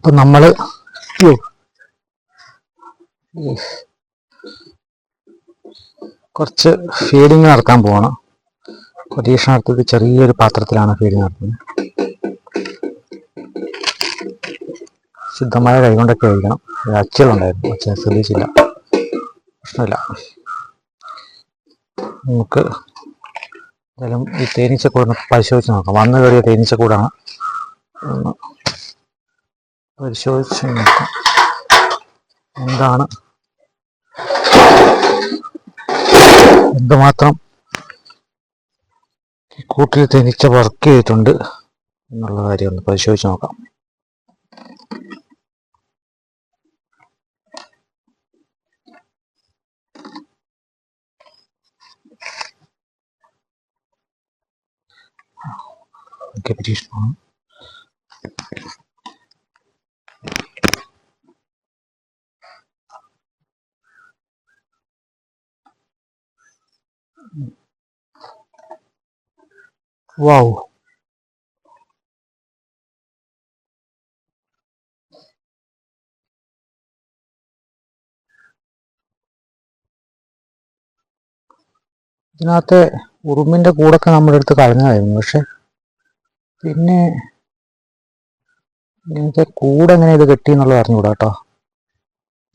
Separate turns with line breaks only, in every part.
ഇപ്പൊ നമ്മൾ കുറച്ച് ഫീഡിങ് നടത്താൻ പോകണം നടത്തിയത് ചെറിയൊരു പാത്രത്തിലാണ് ഫീഡിങ് നടത്തുന്നത്. ശുദ്ധമായ കൈകൊണ്ടൊക്കെ കഴിക്കണം. അച്ചുകളുണ്ടായിരുന്നു അച്ഛൻ ശ്രദ്ധിച്ചില്ല. പ്രശ്നമില്ല. നമുക്ക് എന്തായാലും ഈ തേനീച്ചക്കൂടൊന്ന് പരിശോധിച്ച് നോക്കാം. വന്നു കയറിയ തേനീച്ചക്കൂടാണ്. ഒന്ന് പരിശോധിച്ച് എന്താണ്? എന്തുമാത്രം കൂട്ടിൽ തനിച്ച വർക്ക് ചെയ്തിട്ടുണ്ട് എന്നുള്ള കാര്യം ഒന്ന് പരിശോധിച്ച് നോക്കാം. ഓക്കെ പരീക്ഷണമാണ് വാവ് ഇതിനകത്തെ ഉറുമ്പിന്റെ കൂടൊക്കെ നമ്മുടെ അടുത്ത് കളഞ്ഞതായിരുന്നു പക്ഷെ പിന്നെ ഇങ്ങനത്തെ കൂടെങ്ങനെ ഇത് കെട്ടി എന്നുള്ളത് അറിഞ്ഞുകൂടാ കേട്ടോ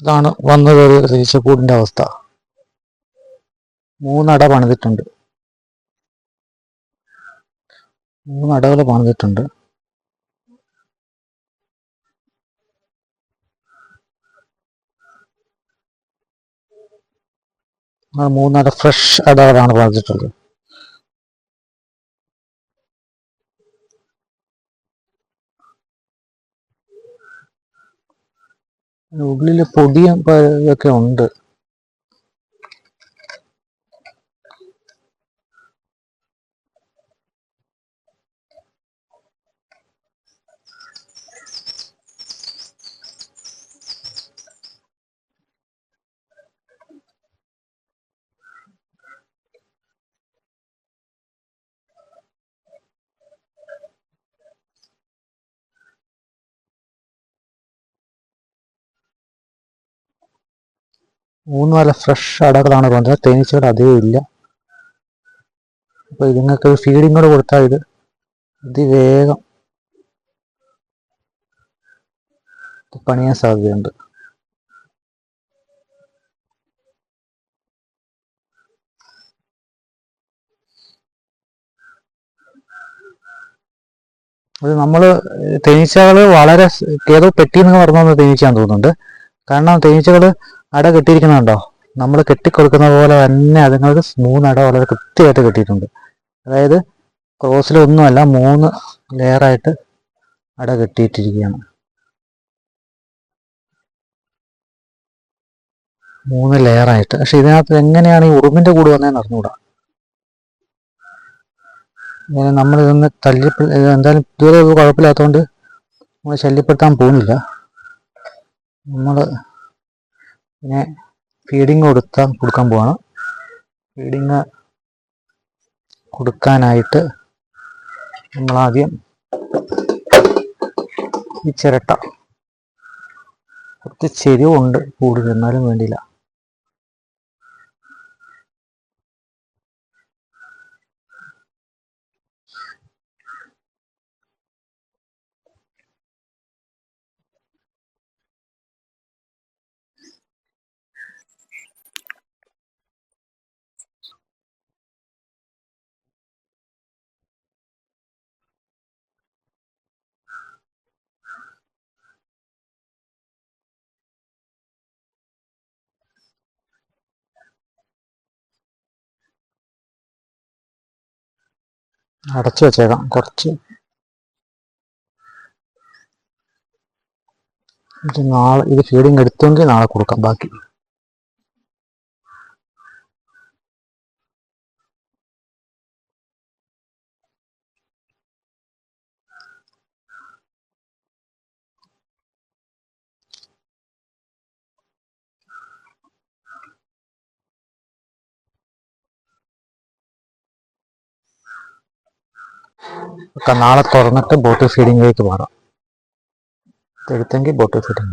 ഇതാണ് വന്നു കയറിയ തേനീച്ചക്കൂടിന്റെ അവസ്ഥ. മൂന്നട പണിതിട്ടുണ്ട്. മൂന്നടകൾ പണിതിട്ടുണ്ട്. മൂന്നട ഫ്രഷ് അടകളാണ് പണിതിട്ടുള്ളത്. ഉള്ളിൽ പൊടിയും പ- ഇതൊക്കെ ഉണ്ട്. മൂന്ന് നല്ല ഫ്രഷ് അടകളാണ് പണിതത് തേനീച്ചകൾ അധികം ഇല്ല. അപ്പോൾ ഇതുങ്ങൾക്ക് ഫീഡിങ് കൂടെ കൊടുത്താൽ ഇത് അതിവേഗം പണിയാൻ സാധ്യതയുണ്ട്. അത് നമ്മൾ തേനീച്ചകൾ വളരെ ഏതോ പെട്ടി എന്ന് പറഞ്ഞു തേനീച്ചയാന്ന് തോന്നുന്നുണ്ട്. കാരണം തേനീച്ചകൾ അട കെട്ടിയിരിക്കുന്നുണ്ടോ? നമ്മൾ കെട്ടിക്കൊടുക്കുന്ന പോലെ തന്നെ അതുങ്ങൾക്ക് മൂന്ന് അട വളരെ കൃത്യമായിട്ട് കെട്ടിയിട്ടുണ്ട്. അതായത് ക്രോസിലൊന്നുമല്ല മൂന്ന് ലെയറായിട്ട് അട കെട്ടിയിട്ടിരിക്കുകയാണ്. മൂന്ന് ലെയറായിട്ട് പക്ഷെ ഇതിനകത്ത് എങ്ങനെയാണ് ഈ ഉറുമ്പിന്റെ കൂട് വന്നതെന്ന് അറിഞ്ഞുകൂടാ. നമ്മൾ ഇതൊന്ന് തല്ലി എന്തായാലും ഇതുവരെ ഇത് കുഴപ്പമില്ലാത്തതുകൊണ്ട് നമ്മൾ ശല്യപ്പെടുത്താൻ പോകുന്നില്ല. നമ്മൾ പിന്നെ ഫീഡിങ് കൊടുത്താൽ കൊടുക്കാൻ പോവാണ്. ഫീഡിങ് കൊടുക്കാനായിട്ട് നമ്മൾ ആദ്യം ഈ ചിരട്ട കുറച്ച് ചെരിവുണ്ട് കൂടുതൽ എന്നാലും വേണ്ടിയില്ല. അടച്ചു വെച്ചേക്കാം കുറച്ച്. നാളെ ഇത് ഫീഡിങ് എടുത്തെങ്കിൽ നാളെ കൊടുക്കാം ബാക്കി. ഒക്കെ നാളെ തുറന്നിട്ട് ബോട്ടിൽ ഫീഡിങ്ങിലേക്ക് മാറാം. എടുത്തെങ്കിൽ ബോട്ടിൽ ഫീഡിങ്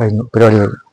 കഴിഞ്ഞു. പരിപാടി കഴിഞ്ഞു.